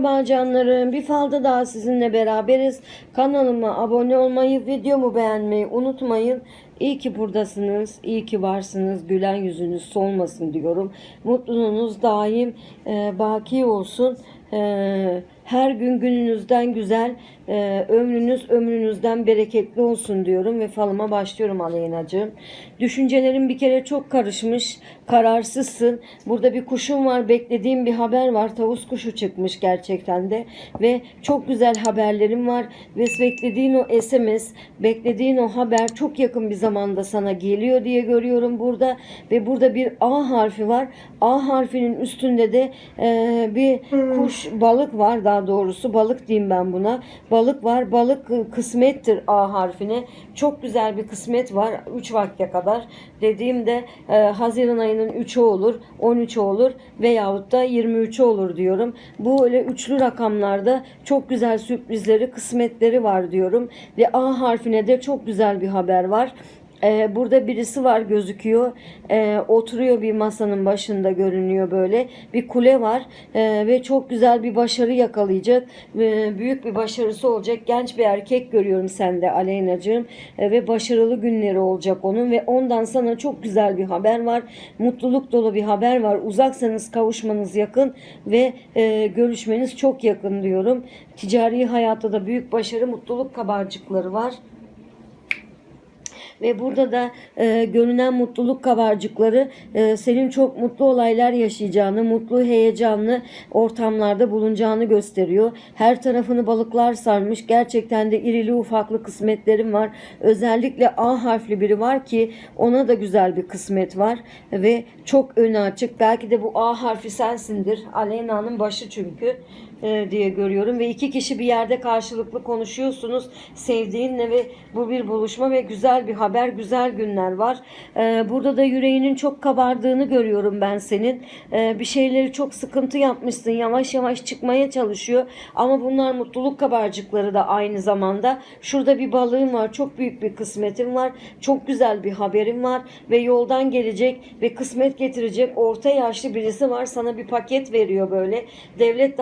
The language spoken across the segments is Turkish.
Merhaba canlarım. Bir falda daha sizinle beraberiz. Kanalıma abone olmayı, videomu beğenmeyi unutmayın. İyi ki buradasınız, iyi ki varsınız. Gülen yüzünüz solmasın diyorum. Mutluluğunuz daim e, baki olsun. E, her gün gününüzden güzel, e, ömrünüz ömrünüzden bereketli olsun diyorum ve falıma başlıyorum Aleyna'cığım. Düşüncelerim bir kere çok karışmış, kararsızsın. Burada bir kuşum var, beklediğim bir haber var. Tavus kuşu çıkmış gerçekten de ve çok güzel haberlerim var ve beklediğin o SMS, beklediğin o haber çok yakın bir zamanda sana geliyor diye görüyorum burada ve burada bir A harfi var. A harfinin üstünde de e, bir kuş, balık var daha doğrusu. Balık diyeyim ben buna. Balık var. Balık e, kısmettir A harfine. Çok güzel bir kısmet var. 3 vakte kadar. Dediğimde e, Haziran ayının 3'ü olur, 13'ü olur veyahut da 23'ü olur diyorum. Bu öyle üçlü rakamlarda çok güzel sürprizleri, kısmetleri var diyorum. Ve A harfine de çok güzel bir haber var. Ee, burada birisi var gözüküyor. Ee, oturuyor bir masanın başında görünüyor böyle. Bir kule var Ee, ve çok güzel bir başarı yakalayacak. Ee, büyük bir başarısı olacak. Genç bir erkek görüyorum sende Aleyna'cığım. Ee, ve başarılı günleri olacak onun ve ondan sana çok güzel bir haber var. Mutluluk dolu bir haber var. Uzaksanız kavuşmanız yakın ve e, görüşmeniz çok yakın diyorum. Ticari hayatta da büyük başarı, mutluluk kabarcıkları var. Ve burada da e, görünen mutluluk kabarcıkları e, senin çok mutlu olaylar yaşayacağını, mutlu, heyecanlı ortamlarda bulunacağını gösteriyor. Her tarafını balıklar sarmış. Gerçekten de irili ufaklı kısmetlerim var. Özellikle A harfli biri var ki ona da güzel bir kısmet var. Ve çok önü açık. Belki de bu A harfi sensindir. Aleyna'nın başı çünkü e, diye görüyorum. Ve iki kişi bir yerde karşılıklı konuşuyorsunuz. Sevdiğinle ve bu bir buluşma ve güzel bir haber güzel günler var. E, burada da yüreğinin çok kabardığını görüyorum ben senin. E, bir şeyleri çok sıkıntı yapmışsın. Yavaş yavaş çıkmaya çalışıyor. Ama bunlar mutluluk kabarcıkları da aynı zamanda. Şurada bir balığın var. Çok büyük bir kısmetin var. Çok güzel bir haberin var. Ve yoldan gelecek ve kısmet getirecek orta yaşlı birisi var. Sana bir paket veriyor böyle. Devlet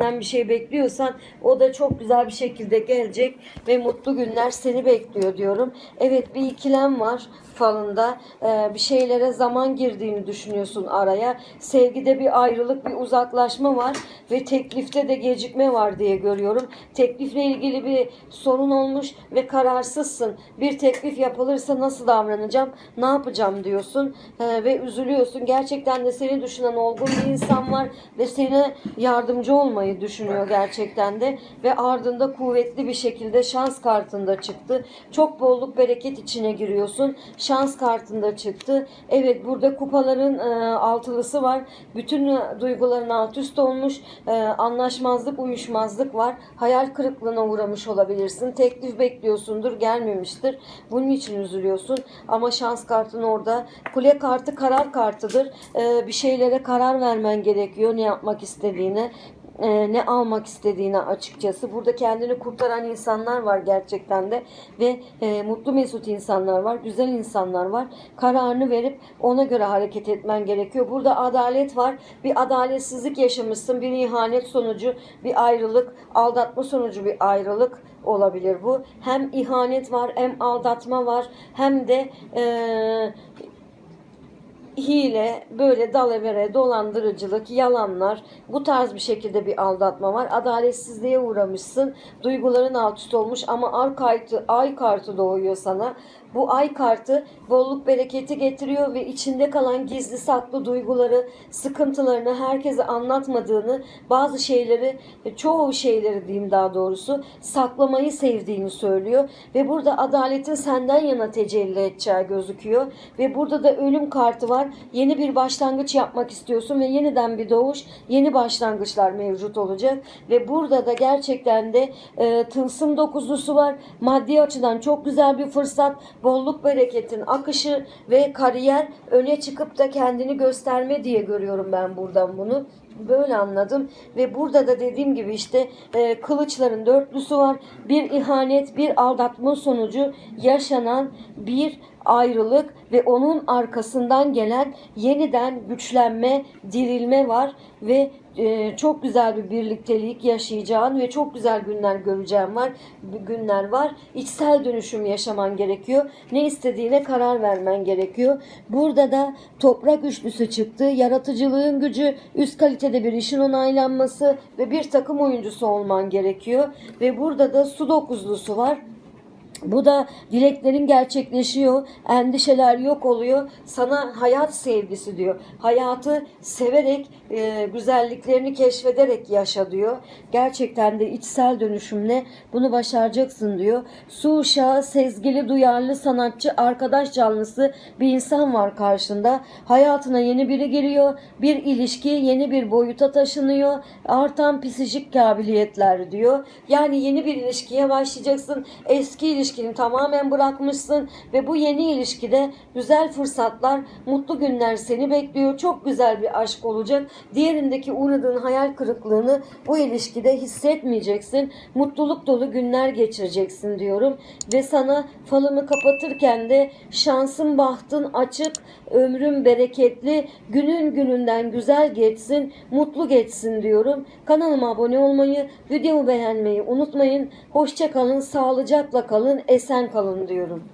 dairesinden bir şey bekliyorsan o da çok güzel bir şekilde gelecek ve mutlu günler seni bekliyor diyorum. Evet bir ikilem var falında Ee, bir şeylere zaman girdiğini düşünüyorsun araya. Sevgide bir ayrılık, bir uzaklaşma var ve teklifte de gecikme var diye görüyorum. Teklifle ilgili bir sorun olmuş ve kararsızsın. Bir teklif yapılırsa nasıl davranacağım, ne yapacağım diyorsun Ee, ve üzülüyorsun. Gerçekten de seni düşünen olgun bir insan var ve sana yardımcı olmayı düşünüyor gerçekten de ve ardında kuvvetli bir şekilde şans kartında çıktı. Çok bolluk bereket içine giriyorsun. Şans kartında çıktı. Evet burada kupaların e, altılısı var. Bütün e, duyguların alt üst olmuş. E, anlaşmazlık, uyuşmazlık var. Hayal kırıklığına uğramış olabilirsin. Teklif bekliyorsundur, gelmemiştir. Bunun için üzülüyorsun. Ama şans kartın orada. Kule kartı karar kartıdır. E, bir şeylere karar vermen gerekiyor ne yapmak istediğine e, ne almak istediğini açıkçası. Burada kendini kurtaran insanlar var gerçekten de ve e, mutlu mesut insanlar var, güzel insanlar var. Kararını verip ona göre hareket etmen gerekiyor. Burada adalet var. Bir adaletsizlik yaşamışsın, bir ihanet sonucu, bir ayrılık, aldatma sonucu bir ayrılık olabilir bu. Hem ihanet var, hem aldatma var, hem de e, hile, böyle dalavere, dolandırıcılık, yalanlar, bu tarz bir şekilde bir aldatma var. Adaletsizliğe uğramışsın. Duyguların alt üst olmuş ama ay kartı, ay kartı doğuyor sana. Bu ay kartı bolluk bereketi getiriyor ve içinde kalan gizli saklı duyguları, sıkıntılarını herkese anlatmadığını, bazı şeyleri, çoğu şeyleri diyeyim daha doğrusu, saklamayı sevdiğini söylüyor. Ve burada adaletin senden yana tecelli edeceği gözüküyor. Ve burada da ölüm kartı var. Yeni bir başlangıç yapmak istiyorsun ve yeniden bir doğuş, yeni başlangıçlar mevcut olacak. Ve burada da gerçekten de e, tılsım dokuzlusu var. Maddi açıdan çok güzel bir fırsat bolluk bereketin akışı ve kariyer öne çıkıp da kendini gösterme diye görüyorum ben buradan bunu. Böyle anladım ve burada da dediğim gibi işte e, kılıçların dörtlüsü var. Bir ihanet, bir aldatma sonucu yaşanan bir ayrılık ve onun arkasından gelen yeniden güçlenme, dirilme var ve e, çok güzel bir birliktelik yaşayacağın ve çok güzel günler göreceğin var. Günler var. İçsel dönüşüm yaşaman gerekiyor. Ne istediğine karar vermen gerekiyor. Burada da toprak üçlüsü çıktı. Yaratıcılığın gücü, üst kalitede bir işin onaylanması ve bir takım oyuncusu olman gerekiyor. Ve burada da su dokuzlusu var. Bu da dileklerin gerçekleşiyor, endişeler yok oluyor. Sana hayat sevgisi diyor. Hayatı severek, e, güzelliklerini keşfederek yaşa diyor. Gerçekten de içsel dönüşümle bunu başaracaksın diyor. Su uşağı, sezgili, duyarlı sanatçı, arkadaş canlısı bir insan var karşında. Hayatına yeni biri giriyor. Bir ilişki yeni bir boyuta taşınıyor. Artan psikolojik kabiliyetler diyor. Yani yeni bir ilişkiye başlayacaksın. Eski ilişkini tamamen bırakmışsın ve bu yeni ilişkide güzel fırsatlar, mutlu günler seni bekliyor. Çok güzel bir aşk olacak. Diğerindeki uğradığın hayal kırıklığını bu ilişkide hissetmeyeceksin. Mutluluk dolu günler geçireceksin diyorum. Ve sana falımı kapatırken de şansın bahtın açık, ömrün bereketli, günün gününden güzel geçsin, mutlu geçsin diyorum. Kanalıma abone olmayı, videomu beğenmeyi unutmayın. Hoşça kalın, sağlıcakla kalın, esen kalın diyorum.